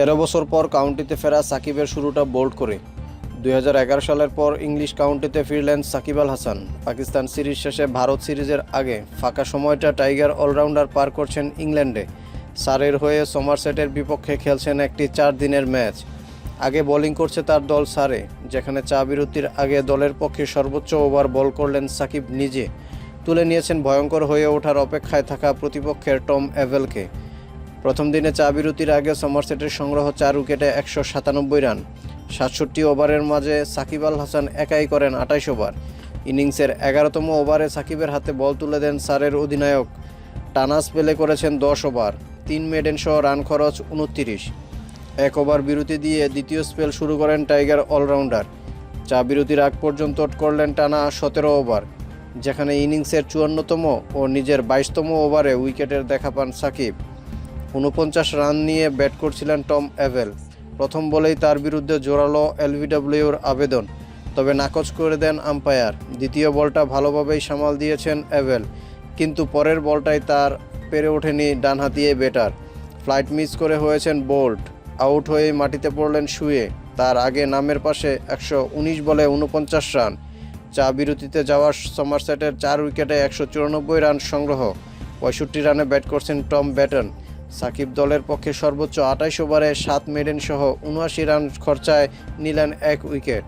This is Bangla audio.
তেরো বছর পর কাউন্টিতে ফেরা সাকিবের শুরুটা বোল্ড করে। দুই হাজার এগারো সালের পর ইংলিশ কাউন্টিতে ফিরলেন সাকিব আল হাসান। পাকিস্তান সিরিজ শেষে ভারত সিরিজের আগে ফাঁকা সময়টা টাইগার অলরাউন্ডার পার করছেন ইংল্যান্ডে। সারের হয়ে সমারসেটের বিপক্ষে খেলছেন একটি চার দিনের ম্যাচ। আগে বোলিং করছে তার দল সারে, যেখানে চা বিরতির আগে দলের পক্ষে সর্বোচ্চ ওভার বল করলেন সাকিব নিজে। তুলে নিয়েছেন ভয়ঙ্কর হয়ে ওঠার অপেক্ষায় থাকা প্রতিপক্ষের টম এভেলকে। প্রথম দিনে চা বিরতির আগে সমারসেটের সংগ্রহ চার উইকেটে একশো সাতানব্বই রান। সাতষট্টি ওভারের মাঝে সাকিব আল হাসান একাই করেন আটাইশ ওভার। ইনিংসের এগারোতম ওভারে সাকিবের হাতে বল তুলে দেন সারের অধিনায়ক। টানা স্পেলে করেছেন দশ ওভার, তিন মেডেন সহ রান খরচ উনত্রিশ। এক ওভার বিরতি দিয়ে দ্বিতীয় স্পেল শুরু করেন টাইগার অলরাউন্ডার। চা বিরতির আগ পর্যন্ত করলেন টানা সতেরো ওভার, যেখানে ইনিংসের চুয়ান্নতম ও নিজের বাইশতম ওভারে উইকেটের দেখা পান সাকিব। উনপঞ্চাশ রান নিয়ে ব্যাট করছিলেন টম অ্যাভেল। প্রথম বলেই তার বিরুদ্ধে জোরালো এলবিডব্লিউর আবেদন, তবে নাকচ করে দেন আম্পায়ার। দ্বিতীয় বলটা ভালোভাবেই সামাল দিয়েছেন অ্যাভেল, কিন্তু পরের বলটাই তার পেরে ওঠেনি ডানহাতিয়ে বেটার ফ্লাইট মিস করে হয়েছেন বোল্ট, আউট হয়ে মাটিতে পড়লেন শুয়ে। তার আগে নামের পাশে একশো উনিশ বলে উনপঞ্চাশ রান, চা বিরতিতে যাওয়া সমারসেটের চার উইকেটে একশো চুরানব্বই রান সংগ্রহ, পঁয়ষট্টি রানে ব্যাট করছেন টম ব্যাটন। সাকিব দলের পক্ষে সর্বোচ্চ আটাইশ ওভারে সাত মেডেন সহ উনআশি রান খরচায় নিলেন এক উইকেট।